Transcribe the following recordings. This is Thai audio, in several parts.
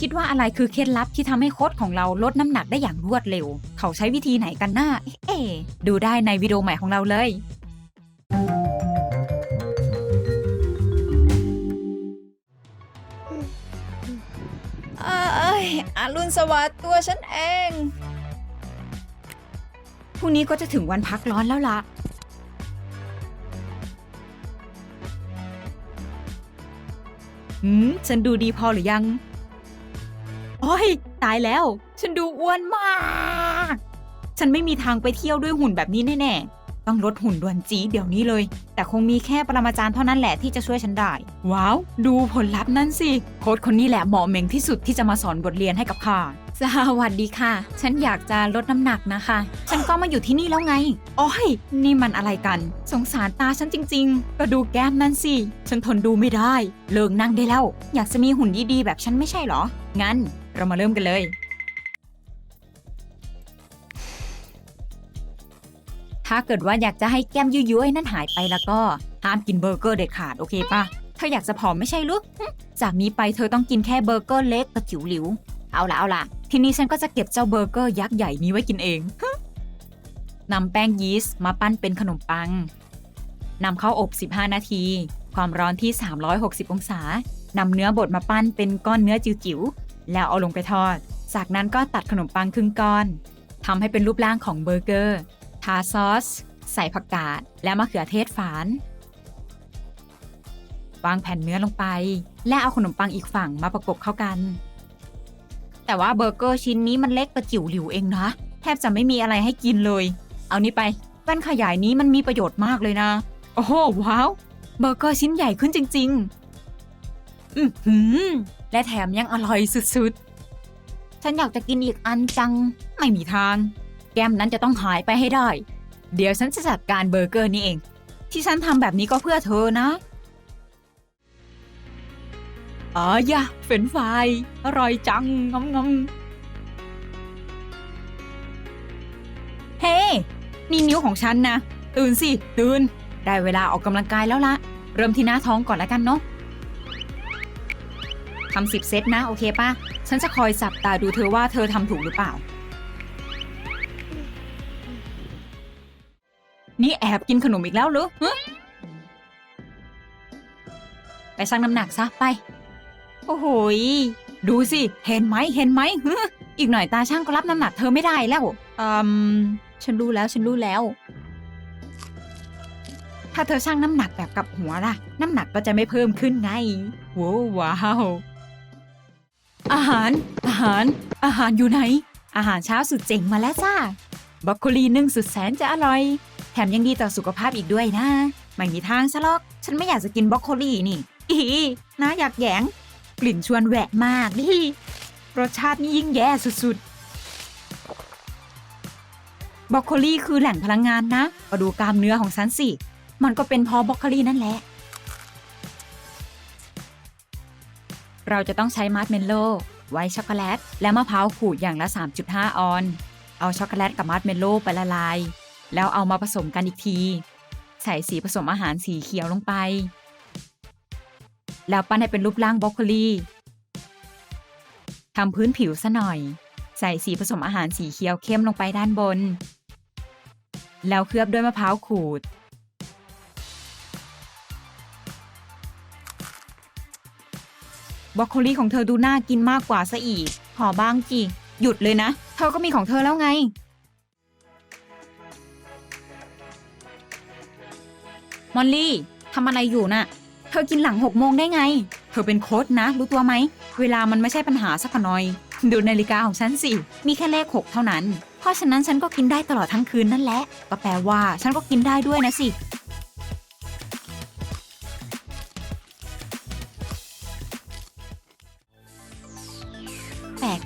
คิดว่าอะไรคือเคล็ดลับที่ทำให้โค้ชของเราลดน้ำหนักได้อย่างรวดเร็ว เขาใช้วิธีไหนกันน้า เอ๊ะดูได้ในวิดีโอใหม่ของเราเลย เอ้ยอรุณสวัสดิ์ตัวฉันเอง พรุ่งนี้ก็จะถึงวันพักร้อนแล้วล่ะหืม ฉันดูดีพอหรือยังโอ้ยตายแล้ว ฉันดูอ้วนมาก ฉันไม่มีทางไปเที่ยวด้วยหุ่นแบบนี้แน่ๆ ต้องลดหุ่นด่วนจีดเดี๋ยวนี้เลย แต่คงมีแค่ปรมาจารย์เท่านั้นแหละที่จะช่วยฉันได้ ว้าว ดูผลลัพธ์นั่นสิ โค้ชคนนี้แหละเหมาะเหม่งที่สุดที่จะมาสอนบทเรียนให้กับข้า สวัสดีค่ะ ฉันอยากจะลดน้ำหนักนะคะ ฉันก็มาอยู่ที่นี่แล้วไง โอ้ย นี่มันอะไรกัน สงสารตาฉันจริงๆ ก็ดูแก้มนั่นสิ ฉันทนดูไม่ได้ เลิกนั่งได้แล้ว อยากจะมีหุ่นดีๆ แบบฉันไม่ใช่เหรอ งั้น เรามาเริ่มกันเลย ถ้าเกิดว่าอยากจะให้แก้มยุ้ยๆนั่นหายไปแล้วก็ห้ามกินเบอร์เกอร์เด็ดขาดโอเคปะเธออยากจะผอมไม่ใช่หรือจากนี้ไปเธอต้องกินแค่เบอร์เกอร์เล็กกระจิ๋วหลิว เอาละเอาละทีนี้ฉันก็จะเก็บเจ้าเบอร์เกอร์ยักษ์ใหญ่นี้ไว้กินเองนำแป้งยีสต์มาปั้นเป็นขนมปังนำเข้าอบ 15 นาที ความร้อนที่ 360 องศานำเนื้อบดมาปั้นเป็นก้อนเนื้อจิ๋ว แล้วเอาลงไปทอด จากนั้นก็ตัดขนมปังครึ่งก้อนทำให้เป็นรูปร่างของเบอร์เกอร์ ทาซอส ใส่ผักกาด และมะเขือเทศฝาน วางแผ่นเนื้อลงไป และเอาขนมปังอีกฝั่งมาประกบเข้ากัน แต่ว่าเบอร์เกอร์ชิ้นนี้มันเล็กกระจิ๋วหลิวเองนะ แทบจะไม่มีอะไรให้กินเลย เอานี้ไปแว่นขยายนี้มันมีประโยชน์มากเลยนะ โอ้โหว้าว เบอร์เกอร์ชิ้นใหญ่ขึ้นจริง ๆ อือหือ และแถมยังอร่อยสุดๆ ฉันอยากจะกินอีกอันจัง ไม่มีทาง แก้มนั้นจะต้องหายไปให้ได้ เดี๋ยวฉันจะจัดการเบอร์เกอร์นี้เอง ที่ฉันทำแบบนี้ก็เพื่อเธอนะ อ๋อยะเฟรนฟรายอร่อยจังงำงำเฮ้นี่นิ้วของฉันนะ ตื่นสิ ตื่น ได้เวลาออกกำลังกายแล้วละ เริ่มที่หน้าท้องก่อนแล้วกันเนาะ ทำสิบเซตนะโอเคปะฉันจะคอยสับตาดูเธอว่าเธอทำถูกหรือเปล่า นี่แอบกินขนมอีกแล้วเหรอไปชั่งน้ำหนักซะไป โอ้โหดูสิ เห็นไหมเห็นไหมอีกหน่อยตาช่างก็รับน้ำหนักเธอไม่ได้แล้วอืมฉันรู้แล้วฉันรู้แล้ว ถ้าเธอชั่งน้ำหนักแบบกับหัวล่ะ น้ำหนักก็จะไม่เพิ่มขึ้นไงโว้วว้าว อาหาร อาหาร อาหารอยู่ไหน อาหารเช้าสุดเจ๋งมาแล้วจ้าบรอกโคลีนึ่งสุดแสนจะอร่อย แถมยังดีต่อสุขภาพอีกด้วยนะ ไม่มีทางซะหรอก ฉันไม่อยากจะกินบรอกโคลีนี่ อีนะอยากแยง กลิ่นชวนแหวะมากดิรสชาตินี่ยิ่งแย่สุดๆบรอกโคลีคือแหล่งพลังงานนะมาดูกล้ามเนื้อของฉันสิ มันก็เป็นพอบรอกโคลีนั่นแหละ เราจะต้องใช้มาร์ชเมลโล่ไวท์ช็อกโกแลต และมะพร้าวขูดอย่างละ 3.5 ออน เอาช็อกโกแลตกับมาร์ชเมลโล่ไปละลาย แล้วเอามาผสมกันอีกที ใส่สีผสมอาหารสีเขียวลงไป แล้วปั้นให้เป็นรูปร่างบรอกโคลีทำพื้นผิวซะหน่อย ใส่สีผสมอาหารสีเขียวเข้มลงไปด้านบน แล้วเคลือบด้วยมะพร้าวขูด บรอกโคลีของเธอดูน่ากินมากกว่าซะอีก ขอบ้างจิหยุดเลยนะ เธอก็มีของเธอแล้วไง มอลลี่ทำอะไรอยู่น่ะ เธอกินหลังหกโมงได้ไง เธอเป็นโค้ชนะ รู้ตัวไหม เวลามันไม่ใช่ปัญหาสักหน่อย ดูนาฬิกาของฉันสิ มีแค่เลขหกเท่านั้น เพราะฉะนั้นฉันก็กินได้ตลอดทั้งคืนนั่นแหละ ก็แปลว่าฉันก็กินได้ด้วยนะสิ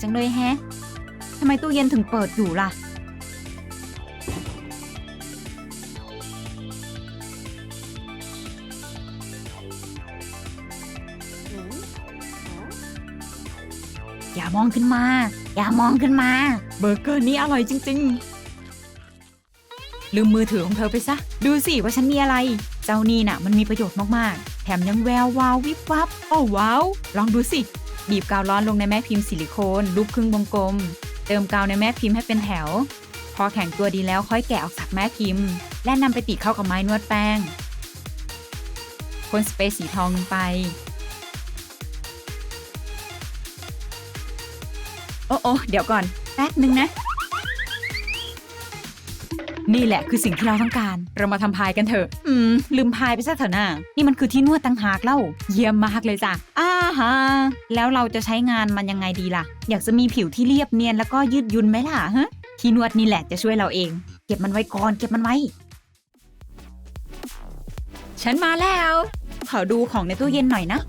จังเลยแฮะทำไมตู้เย็นถึงเปิดอยู่ล่ะ อย่ามองขึ้นมา อย่ามองขึ้นมา เบอร์เกอร์นี้อร่อยจริง ๆ ลืมมือถือของเธอไปซะ ดูสิว่าฉันมีอะไร เจ้านี่น่ะ มันมีประโยชน์มากๆ แถมยังแวววาววิบวับ โอ้ว้าว ลองดูสิ บีบกาวร้อนลงในแม่พิมพ์ซิลิโคนรูปครึ่งวงกลม เติมกาวในแม่พิมพ์ให้เป็นแถว พอแข็งตัวดีแล้วค่อยแกะออกจากแม่พิมพ์ และนำไปติดเข้ากับไม้นวดแป้งพ่นสเปรย์สีทองลงไป โอ้โอเดี๋ยวก่อน แป๊บนึงนะ นี่แหละคือสิ่งที่เราต้องการ เรามาทำพายกันเถอะ อืม ลืมพายไปซะเถอะนะนี่มันคือที่นวดต่างหากเล่า เยี่ยมมากเลยจ้ะอ่าฮะแล้วเราจะใช้งานมันยังไงดีล่ะ อยากจะมีผิวที่เรียบเนียนแล้วก็ยืดยุ่นไหมล่ะฮะที่นวดนี่แหละจะช่วยเราเอง เก็บมันไว้ก่อน เก็บมันไว้ ฉันมาแล้ว ขอดูของในตู้เย็นหน่อยนะ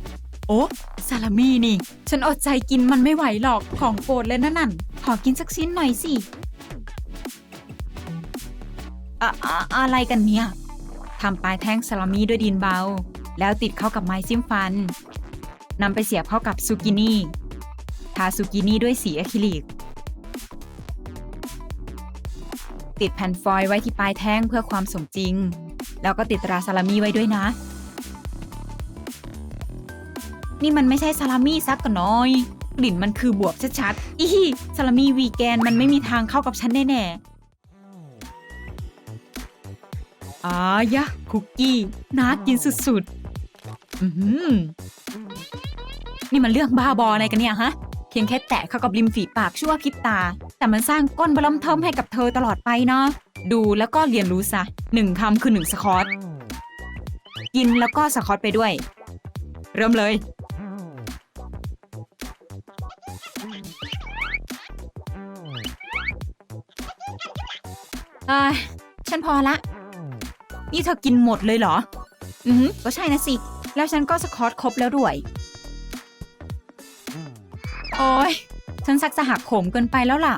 โอ้ซาลามี่นี่ ฉันอดใจกินมันไม่ไหวหรอก ของโปรดเลยนะนั่นขอกินสักชิ้นหน่อยสิ อะอะอะไรกันเนี่ยทำปลายแท่งซาลามี่ด้วยดินเบา แล้วติดเข้ากับไม้จิ้มฟันนำไปเสียบเข้ากับซูกินี่ทาซูกินี่ด้วยสีอะคริลิก ติดแผ่นฟอยล์ไว้ที่ปลายแท่งเพื่อความสมจริง แล้วก็ติดตราซาลามี่ไว้ด้วยนะ นี่มันไม่ใช่ซาลามี่ซักก็น้อย กลิ่นมันคือบวบชัดๆอีซาลามี่วีแกนมันไม่มีทางเข้ากับฉันแน่ๆ อายะ คุกกี้น่ากินสุดๆ อือหือนี่มันเรื่องบ้าบออะไรกันเนี่ยฮะ เพียงแค่แตะเข้ากับริมฝีปากชั่วพริบตา แต่มันสร้างก้นบลอมเทิมให้กับเธอตลอดไปเนาะดูแล้วก็เรียนรู้ซะหนึ่งคำคือหนึ่งสคอตกินแล้วก็สคอตไปด้วย เริ่มเลยเอ้ยฉันพอละ นี่เธอกินหมดเลยเหรอ อือหือก็ใช่นะสิ แล้วฉันก็สคอตครบแล้วด้วย โอ้ยฉันซักจะหักโขมเกินไปแล้วล่ะ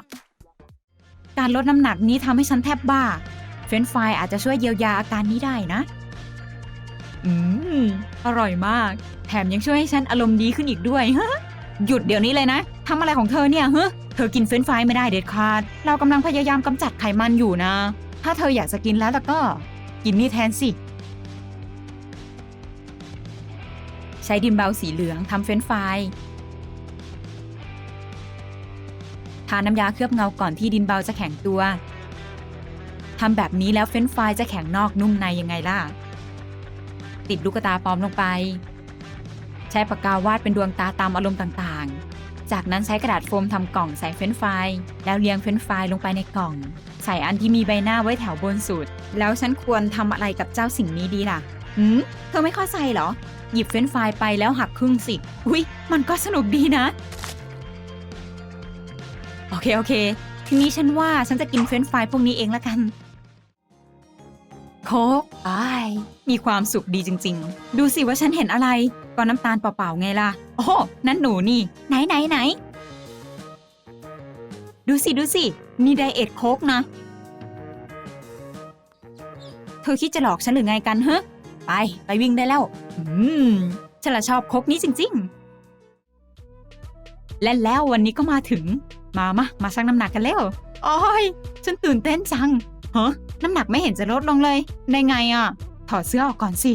การลดน้ำหนักนี้ทำให้ฉันแทบบ้า เฟรนช์ฟรายอาจจะช่วยเยียวยาอาการนี้ได้นะ อืม อร่อยมาก แถมยังช่วยให้ฉันอารมณ์ดีขึ้นอีกด้วยฮะหยุดเดี๋ยวนี้เลยนะทำอะไรของเธอเนี่ยฮะเธอกินเฟรนช์ฟรายไม่ได้เด็ดขาด เรากำลังพยายามกำจัดไขมันอยู่นะ ถ้าเธออยากจะกินแล้วแล้วก็ กินนี่แทนสิ ใช้ดินเบาสีเหลืองทำเฟรนฟรายทาน้ำยาเคลือบเงาก่อนที่ดินเบาจะแข็งตัวทำแบบนี้แล้วเฟรนฟรายจะแข็งนอกนุ่มในยังไงล่ะ ติดลูกตาปลอมลงไป ใช้ปากกาวาดเป็นดวงตาตามอารมณ์ต่างๆ จากนั้นใช้กระดาษโฟมทำกล่องใส่เฟรนช์ฟรายแล้วเรียงเฟรนช์ฟรายลงไปในกล่อง ใส่อันที่มีใบหน้าไว้แถวบนสุด แล้วฉันควรทำอะไรกับเจ้าสิ่งนี้ดีล่ะหืมเธอไม่เข้าใจเหรอ หยิบเฟรนช์ฟรายไปแล้วหักครึ่งสิ อุ๊ยมันก็สนุกดีนะ โอเคโอเค ทีนี้ฉันว่าฉันจะกินเฟรนช์ฟรายพวกนี้เองละกัน โคกอา มีความสุขดีจริง ๆ ดูสิว่าฉันเห็นอะไร ก็น้ำตาลเปล่าๆไงล่ะ โอ้โหนั่นหนูนี่ ไหนไหนไหน ดูสิดูสิมีไดเอทโคกนะ เธอคิดจะหลอกฉันหรือไงกันเฮ้ไป ไปวิ่งได้แล้ว อืม ฉันละชอบโคกนี้จริง ๆ และแล้ววันนี้ก็มาถึง มามามาชั่งน้ำหนักกันแล้วโอ้ย ฉันตื่นเต้นจังฮะน้ำหนักไม่เห็นจะลดลงเลย ได้ไงอะ ถอดเสื้อออกก่อนสิ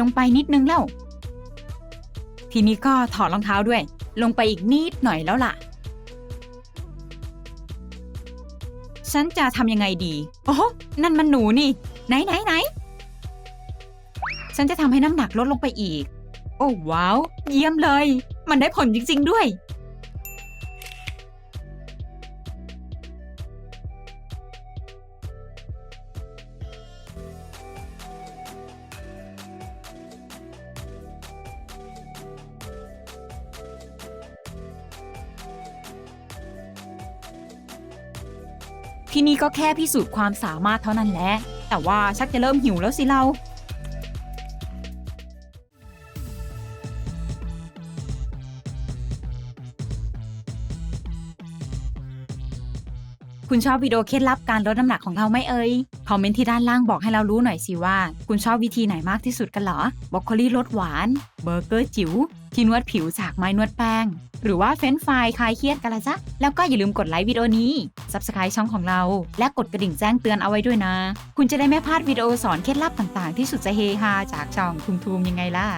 ลงไปนิดนึงแล้ว ทีนี้ก็ถอดรองเท้าด้วย ลงไปอีกนิดหน่อยแล้วล่ะ ฉันจะทำยังไงดี โอ้นั่นมันหนูนี่ ไหนไหนไหน ฉันจะทำให้น้ำหนักลดลงไปอีก โอ้ว้าว เยี่ยมเลย มันได้ผลจริง ๆ ด้วย ที่นี่ก็แค่พิสูจน์ความสามารถเท่านั้นแหละ แต่ว่าชักจะเริ่มหิวแล้วสิเรา คุณชอบวิดีโอเคล็ดลับการลดน้ำหนักของเราไหมเอ่ย คอมเมนต์ที่ด้านล่างบอกให้เรารู้หน่อยสิว่า คุณชอบวิธีไหนมากที่สุดกันเหรอบรอกโคลีรสหวาน เบอร์เกอร์จิ๋วที่นวดผิวจากไม้นวดแป้ง หรือว่าเฟรนฟรายคลายเครียดกันละจ๊ะแล้วก็อย่าลืมกดไลค์วิดีโอนี้ Subscribe ช่องของเรา และกดกระดิ่งแจ้งเตือนเอาไว้ด้วยนะ คุณจะได้ไม่พลาดวิดีโอสอนเคล็ดลับต่างๆ ที่สุดจะเฮฮาจากช่องทุมๆยังไงล่ะ